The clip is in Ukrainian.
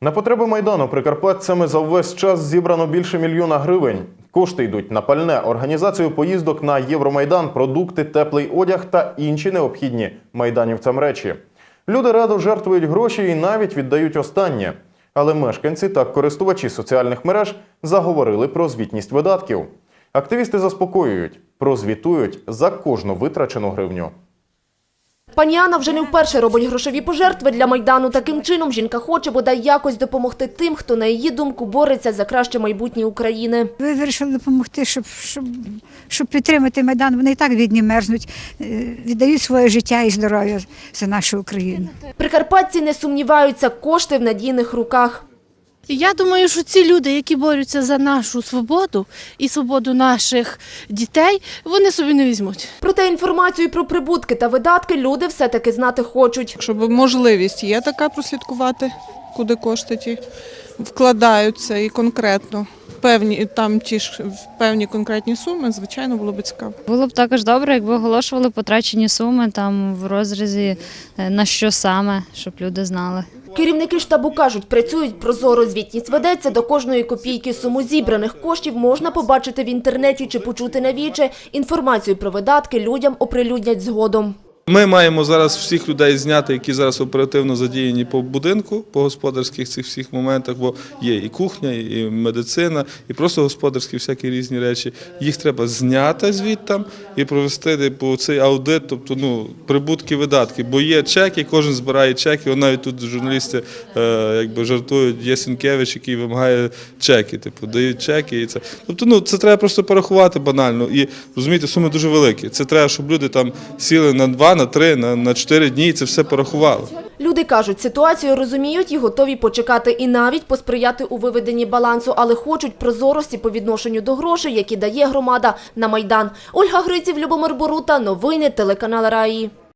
На потреби майдану прикарпатцями за весь час зібрано більше мільйона гривень. Кошти йдуть на пальне, організацію поїздок на Євромайдан, продукти, теплий одяг та інші необхідні майданівцям речі. Люди радо жертвують гроші і навіть віддають останнє. Але мешканці та користувачі соціальних мереж заговорили про звітність видатків. Активісти заспокоюють, прозвітують за кожну витрачену гривню. Пані Анна вже не вперше робить грошові пожертви для Майдану. Таким чином жінка хоче бодай якось допомогти тим, хто, на її думку, бореться за краще майбутнє України. Ви вирішили допомогти, щоб, щоб, щоб підтримати Майдан. Вони і так бідні мерзнуть, е, віддають своє життя і здоров'я за нашу Україну. Прикарпатці не сумніваються, кошти в надійних руках. Я думаю, що ці люди, які борються за нашу свободу і свободу наших дітей, вони собі не візьмуть. Проте інформацію про прибутки та видатки люди все-таки знати хочуть. щоб можливість є така прослідкувати, куди кошти ті вкладаються і конкретно. Певні там ті ж певні конкретні суми, звичайно, було б цікаво. Було б також добре, якби оголошували потрачені суми там в розрізі е, на що саме, щоб люди знали. Керівники штабу кажуть, працюють прозоро. Звітність ведеться до кожної копійки. Суму зібраних коштів можна побачити в інтернеті чи почути на віче. Інформацію про видатки людям оприлюднять згодом. Ми маємо зараз всіх людей зняти, які зараз оперативно задіяні по будинку, по господарських цих всіх моментах, бо є і кухня, і медицина, і просто господарські всякі різні речі. Їх треба зняти звідтам і провести типу, цей аудит, тобто ну, прибутки, видатки. Бо є чеки, кожен збирає чеки. Навіть тут журналісти е, якби жартують, є Сінкевич, який вимагає чеки, типу, дають чеки. І це. Тобто, ну, це треба просто порахувати банально. І розумієте, суми дуже великі. Це треба, щоб люди там сіли на два, на три, на, на чотири дні і це все порахували. Люди кажуть, ситуацію розуміють і готові почекати і навіть посприяти у виведенні балансу, але хочуть прозорості по відношенню до грошей, які дає громада на Майдан. Ольга Гриців, Любомир Борута, новини, телеканал Раї.